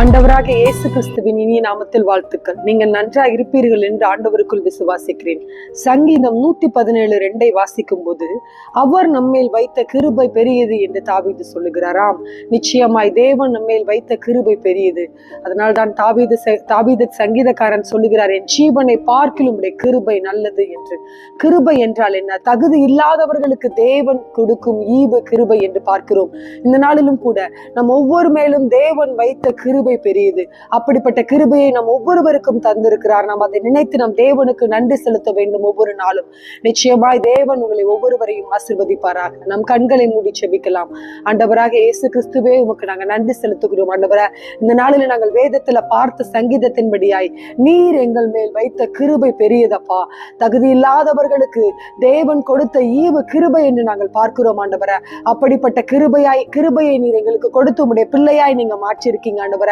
ஆண்டவராக இயேசு கிறிஸ்துவின் இனிய நாமத்தில் வாழ்த்துக்கள். நீங்கள் நன்றாக இருப்பீர்கள் என்று ஆண்டவருக்குள் விசுவாசிக்கிறேன். சங்கீதம் நூத்தி பதினேழு ரெண்டை வாசிக்கும் போது அவர் நம்மேல் வைத்த கிருபை பெரியது என்று தாவீது சொல்லுகிறாராம். நிச்சயமாய் தேவன் நம்மேல் வைத்த கிருபை பெரியது. அதனால்தான் தாவீது தாவீது சங்கீதக்காரன் சொல்லுகிறார் என் ஜீவனை பார்க்கிலும் உடைய கிருபை நல்லது என்று. கிருபை என்றால் என்ன? தகுதி இல்லாதவர்களுக்கு தேவன் கொடுக்கும் ஈவு கிருபை என்று பார்க்கிறோம். இந்த நாளிலும் கூட நம் ஒவ்வொரு மேலும் தேவன் வைத்த கிருபை கிருபை பெரியது. அப்படிப்பட்ட கிருபையை நம் ஒவ்வொருவருக்கும் தந்திருக்கிறார். நாம் அதை நினைத்து நம் தேவனுக்கு நன்றி செலுத்த வேண்டும் ஒவ்வொரு நாளும். நிச்சயமாய் தேவன் உங்களை ஒவ்வொருவரையும் ஆசிர்வதிப்பாராக. நம் கண்களை மூடி செபிக்கலாம். ஆண்டவராக இயேசு கிறிஸ்துவே உமக்கு நாங்கள் நன்றி செலுத்துகிறோம். ஆண்டவரா இந்த நாளில் நாங்கள் வேதத்துல பார்த்த சங்கீதத்தின்படியாய் நீர் எங்கள் மேல் வைத்த கிருபை பெரியதப்பா. தகுதி இல்லாதவர்களுக்கு தேவன் கொடுத்த ஈவு கிருபை என்று நாங்கள் பார்க்கிறோம் ஆண்டவர. அப்படிப்பட்ட கிருபையாய் கிருபையை நீர் எங்களுக்கு கொடுத்து உடைய பிள்ளையாய் நீங்க மாற்றிருக்கீங்க ஆண்டவர.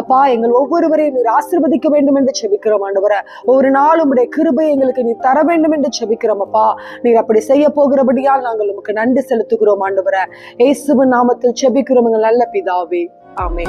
அப்பா எங்கள் ஒவ்வொருவரையும் நீர் ஆசிர்வதிக்க வேண்டும் என்று செபிக்கிறோம் ஆண்டவர. ஒரு நாள் உடைய கிருபை எங்களுக்கு நீ தர வேண்டும் என்று செபிக்கிறோம் அப்பா. நீர் அப்படி செய்ய போகிறபடியால் நாங்கள் உமக்கு நன்றி செலுத்துகிறோம் ஆண்டவர. இயேசுவின் நாமத்தில் செபிக்கிறோம் எங்கள் நல்ல பிதாவே. ஆமே